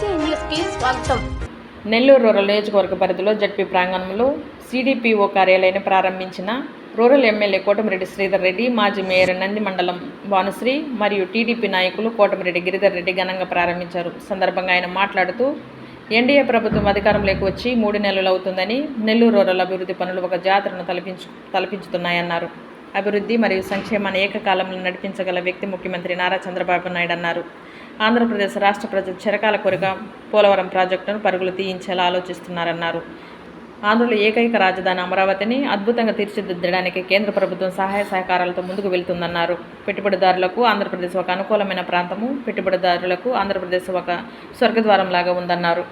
BC స్వాగతం. Nellore rural నియోజకవర్గ పరిధిలో జడ్పీ ప్రాంగణంలో సిడిపిఓ కార్యాలయాన్ని ప్రారంభించిన రూరల్ ఎమ్మెల్యే కోటమిరెడ్డి శ్రీధర్ రెడ్డి మాజీ మేయర్ నంది మండలం భానుశ్రీ మరియు టీడీపీ నాయకులు కోటమిరెడ్డి గిరిధర్ రెడ్డి ఘనంగా ప్రారంభించారు. సందర్భంగా ఆయన మాట్లాడుతూ ఎన్డీఏ ప్రభుత్వం అధికారంలోకి వచ్చి మూడు నెలలు అవుతుందని నెల్లూరు రూరల్ అభివృద్ధి పనులు ఒక జాతరను తలపించు తలపించుతున్నాయన్నారు. అభివృద్ధి మరియు సంక్షేమాన్ని ఏకకాలంలో నడిపించగల వ్యక్తి ముఖ్యమంత్రి నారా చంద్రబాబు నాయుడు అన్నారు. ఆంధ్రప్రదేశ్ రాష్ట్ర ప్రజలు చిరకాల కోరిక పోలవరం ప్రాజెక్టును పరుగులు తీయించేలా ఆలోచిస్తున్నారన్నారు. ఆంధ్రలో ఏకైక రాజధాని అమరావతిని అద్భుతంగా తీర్చిదిద్దడానికి కేంద్ర ప్రభుత్వం సహాయ సహకారాలతో ముందుకు వెళ్తుందన్నారు. పెట్టుబడిదారులకు ఆంధ్రప్రదేశ్ ఒక అనుకూలమైన ప్రాంతము పెట్టుబడిదారులకు ఆంధ్రప్రదేశ్ ఒక స్వర్గద్వారం లాగా ఉందన్నారు.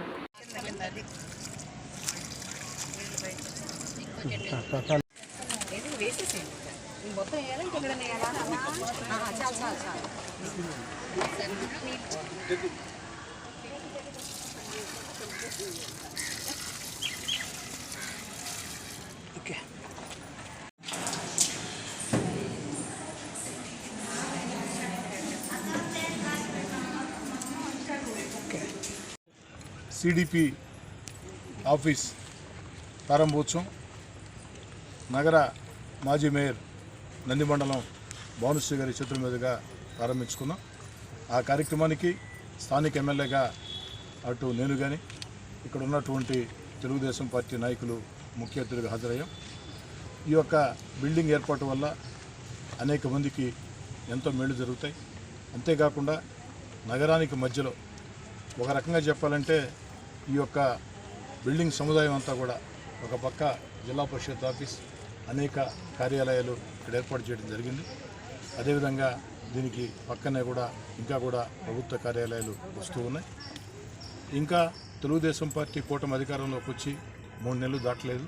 సిడిపి ఆఫీస్ ప్రారంభోత్సవం నగర మాజీ మేయర్ నంది మండలం భానుశ్రీ గారి చేతుల మీదుగా ప్రారంభించుకున్నాం ఆ కార్యక్రమానికి స్థానిక ఎమ్మెల్యేగా అటు నేను కానీ ఇక్కడ ఉన్నటువంటి తెలుగుదేశం పార్టీ నాయకులు ముఖ్య అతిథిగా హాజరయ్యాం. ఈ యొక్క బిల్డింగ్ ఏర్పాటు వల్ల అనేక మందికి ఎంతో మేలు జరుగుతాయి. అంతేకాకుండా నగరానికి మధ్యలో ఒక రకంగా చెప్పాలంటే ఈ యొక్క బిల్డింగ్ సముదాయం అంతా కూడా ఒక పక్క జిల్లా పరిషత్ ఆఫీస్ అనేక కార్యాలయాలు ఇక్కడ ఏర్పాటు చేయడం జరిగింది. అదేవిధంగా దీనికి పక్కనే కూడా ఇంకా కూడా ప్రభుత్వ కార్యాలయాలు వస్తూ ఉన్నాయి. ఇంకా తెలుగుదేశం పార్టీ కూటమి అధికారంలోకి వచ్చి మూడు నెలలు దాటలేదు.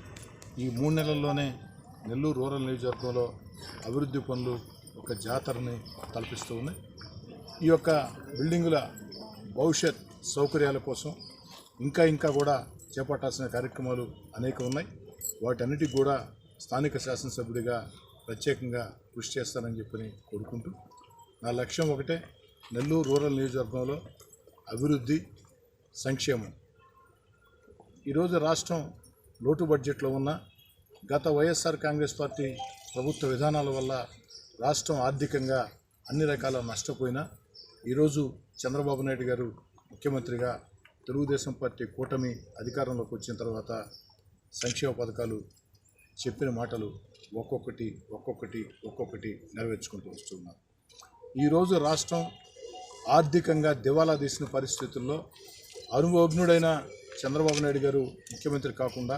ఈ మూడు నెలల్లోనే నెల్లూరు రూరల్ నియోజకవర్గంలో అభివృద్ధి పనులు ఒక జాతరని తలపిస్తూ ఉన్నాయి. ఈ యొక్క బిల్డింగుల భవిష్యత్ సౌకర్యాల కోసం ఇంకా ఇంకా కూడా చేపట్టాల్సిన కార్యక్రమాలు అనేక ఉన్నాయి. వాటన్నిటికి కూడా స్థానిక శాసనసభ్యుడిగా ప్రత్యేకంగా కృషి చేస్తానని చెప్పని కోరుకుంటూ నా లక్ష్యం ఒకటే నెల్లూరు రూరల్ నియోజకవర్గంలో అభివృద్ధి సంక్షేమం. ఈరోజు రాష్ట్రం లోటు బడ్జెట్లో ఉన్న గత వైఎస్ఆర్ కాంగ్రెస్ పార్టీ ప్రభుత్వ విధానాల వల్ల రాష్ట్రం ఆర్థికంగా అన్ని రకాల నష్టపోయినా ఈరోజు చంద్రబాబు నాయుడు గారు ముఖ్యమంత్రిగా తెలుగుదేశం పార్టీ కూటమి అధికారంలోకి వచ్చిన తర్వాత సంక్షేమ పథకాలు చెప్పిన మాటలు ఒక్కొక్కటి ఒక్కొక్కటి ఒక్కొక్కటి నెరవేర్చుకుంటూ వస్తున్నారు ఈరోజు రాష్ట్రం ఆర్థికంగా దివాలా తీసిన పరిస్థితుల్లో అనుభవజ్ఞుడైన చంద్రబాబు నాయుడు గారు ముఖ్యమంత్రి కాకుండా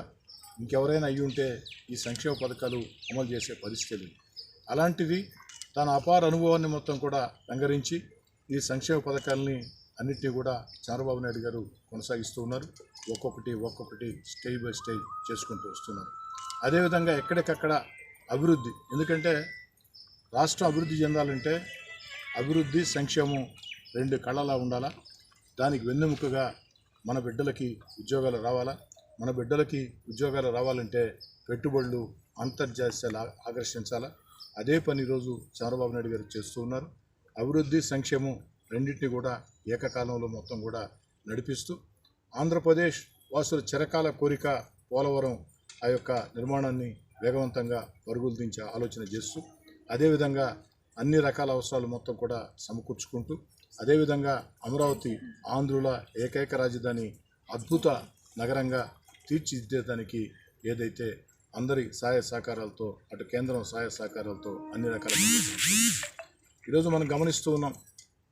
ఇంకెవరైనా అయ్యి ఉంటే ఈ సంక్షేమ పథకాలు అమలు చేసే పరిస్థితి అలాంటివి తన అపార అనుభవాన్ని మొత్తం కూడా రంగరించి ఈ సంక్షేమ పథకాలని అన్నింటినీ కూడా చంద్రబాబు నాయుడు గారు కొనసాగిస్తూ ఉన్నారు. ఒక్కొక్కటి ఒక్కొక్కటి స్టేజ్ బై స్టేజ్ చేసుకుంటూ వస్తున్నారు. అదేవిధంగా ఎక్కడికక్కడ అభివృద్ధి. ఎందుకంటే రాష్ట్రం అభివృద్ధి చెందాలంటే అభివృద్ధి సంక్షేమం రెండు కళ్ళలా ఉండాలా? దానికి వెన్నెముకగా మన బిడ్డలకి ఉద్యోగాలు రావాలా? మన బిడ్డలకి ఉద్యోగాలు రావాలంటే పెట్టుబడులు అంతర్జాతీయాలు ఆకర్షించాలా? అదే పని ఈరోజు చంద్రబాబు నాయుడు గారు చేస్తూ ఉన్నారు. అభివృద్ధి సంక్షేమం రెండింటిని కూడా ఏకకాలంలో మొత్తం కూడా నడిపిస్తూ ఆంధ్రప్రదేశ్ వాసుల చిరకాల కోరిక పోలవరం ఆ యొక్క నిర్మాణాన్ని వేగవంతంగా పరుగులు దించే ఆలోచన చేస్తూ అదేవిధంగా అన్ని రకాల అవసరాలు మొత్తం కూడా సమకూర్చుకుంటూ అదేవిధంగా అమరావతి ఆంధ్రుల ఏకైక రాజధాని అద్భుత నగరంగా తీర్చిదిద్దేదానికి ఏదైతే అందరి సహాయ సహకారాలతో అటు కేంద్రం సహాయ సహకారాలతో అన్ని రకాల ఈరోజు మనం గమనిస్తూ ఉన్నాం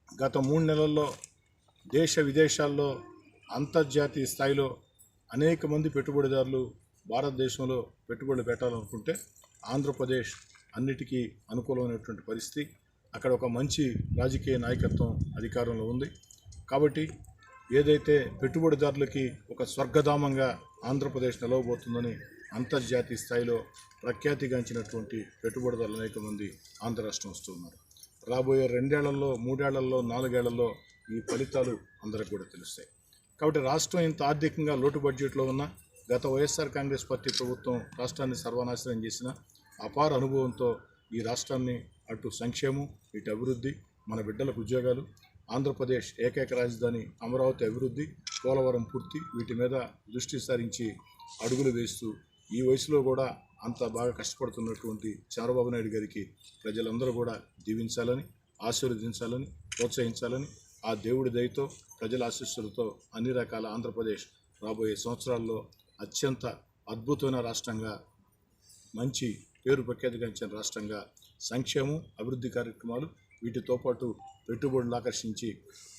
గత మూడు నెలల్లో దేశ విదేశాల్లో అంతర్జాతీయ స్థాయిలో అనేక మంది పెట్టుబడిదారులు భారతదేశంలో పెట్టుబడులు పెట్టాలనుకుంటే ఆంధ్రప్రదేశ్ అన్నిటికీ అనుకూలమైనటువంటి పరిస్థితి. అక్కడ ఒక మంచి రాజకీయ నాయకత్వం అధికారంలో ఉంది. కాబట్టి ఏదైతే పెట్టుబడిదారులకి ఒక స్వర్గధామంగా ఆంధ్రప్రదేశ్ నిలవబోతుందని అంతర్జాతీయ స్థాయిలో ప్రఖ్యాతిగాంచినటువంటి పెట్టుబడిదారులు అనేక మంది ఆంధ్ర రాష్ట్రం వస్తున్నారు రాబోయే రెండేళ్ళలో మూడేళ్ళలో నాలుగేళ్ళలో ఈ ఫలితాలు అందరికి కూడా తెలుస్తాయి. కాబట్టి రాష్ట్రం ఇంత ఆర్థికంగా లోటు బడ్జెట్లో ఉన్నా గత వైఎస్ఆర్ కాంగ్రెస్ పార్టీ ప్రభుత్వం రాష్ట్రాన్ని సర్వనాశనం చేసిన అపార అనుభవంతో ఈ రాష్ట్రాన్ని అటు సంక్షేమం ఇటు అభివృద్ధి మన బిడ్డలకు ఉద్యోగాలు ఆంధ్రప్రదేశ్ ఏకైక రాజధాని అమరావతి అభివృద్ధి పోలవరం పూర్తి వీటి మీద దృష్టి సారించి అడుగులు వేస్తూ ఈ వయసులో కూడా అంత బాగా కష్టపడుతున్నటువంటి చంద్రబాబు నాయుడు గారికి ప్రజలందరూ కూడా దీవించాలని ఆశీర్వదించాలని ప్రోత్సహించాలని ఆ దేవుడి దయతో ప్రజల ఆశీస్సులతో అన్ని రకాల ఆంధ్రప్రదేశ్ రాబోయే సంవత్సరాల్లో అత్యంత అద్భుతమైన రాష్ట్రంగా మంచి పేరు ప్రఖ్యాతిగాంచిన రాష్ట్రంగా సంక్షేమం అభివృద్ధి కార్యక్రమాలు వీటితో పాటు పెట్టుబడులు ఆకర్షించి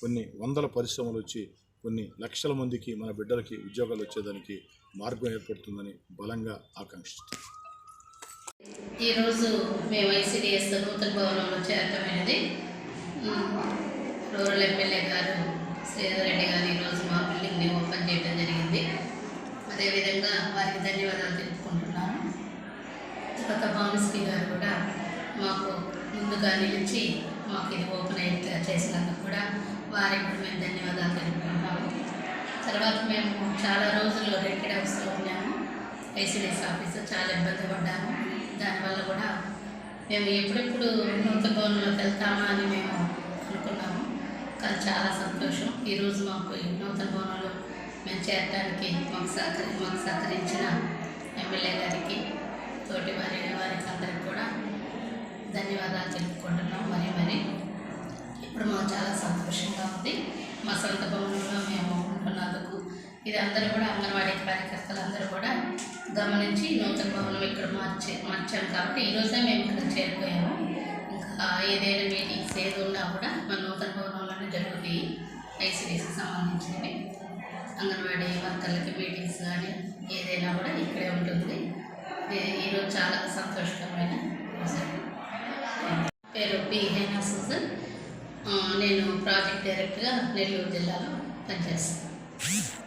కొన్ని వందల పరిశ్రమలు వచ్చి కొన్ని లక్షల మందికి మన బిడ్డలకి ఉద్యోగాలు వచ్చేదానికి మార్గం ఏర్పడుతుందని బలంగా ఆకాంక్షిస్తున్నాను ఈరోజు మేము ఐసిడిఎస్ నూతన భవనంలో చేరటమైనది. రూరల్ ఎమ్మెల్యే గారు శ్రీధర్ రెడ్డి గారు ఈరోజు మా బిల్డింగ్ని ఓపెన్ చేయడం జరిగింది. అదేవిధంగా వారికి ధన్యవాదాలు తెలుపుకుంటున్నాను. కొత్త భానుశ్రీ గారు కూడా మాకు ముందుగా నిలిచి మాకు ఇది ఓపెన్ అయితే చేసినందుకు కూడా వారికి కూడా మేము ధన్యవాదాలు తెలుపుకుంటున్నాము. తర్వాత మేము చాలా రోజులు రెంటెడ్ హౌస్లో ఉన్నాము. ఐసీడీఎస్ ఆఫీస్ చాలా ఇబ్బంది పడ్డాము. దానివల్ల కూడా మేము ఎప్పుడెప్పుడు నూతన భవనంలోకి వెళ్తామా అని మేము అనుకున్నాము. కానీ చాలా సంతోషం. ఈరోజు మాకు ఈ నూతన భవనంలో మేము చేరడానికి మాకు సహకరి మాకు సహకరించిన ఎమ్మెల్యే గారికి తోటి వారి వారికి అందరికి కూడా ధన్యవాదాలు తెలుపుకుంటున్నాం. మరి మరి ఇప్పుడు మాకు చాలా సంతోషంగా ఉంది. మా సొంత భవనంలో మేము ఉంటున్నందుకు ఇది అందరూ కూడా అంగన్వాడీ కార్యకర్తలు అందరూ కూడా గమనించి నూతన భవనం ఇక్కడ మార్చే మార్చాం కాబట్టి ఈరోజే మేము ఇక్కడ చేరిపోయాము. ఇంకా ఏదైనా మీటింగ్స్ ఏది ఉన్నా కూడా మన నూతన భవనంలోనే జరుగుతాయి. ఐసీడీసీకి సంబంధించినవి. అంగన్వాడీ వర్కర్లకి మీటింగ్స్ కానీ ఏదైనా కూడా ఇక్కడే ఉంటుంది. ఈరోజు చాలా సంతోషకరమైన పేరు పి. హేనా నేను ప్రాజెక్ట్ డైరెక్టర్గా నెల్లూరు జిల్లాలో పనిచేస్తాను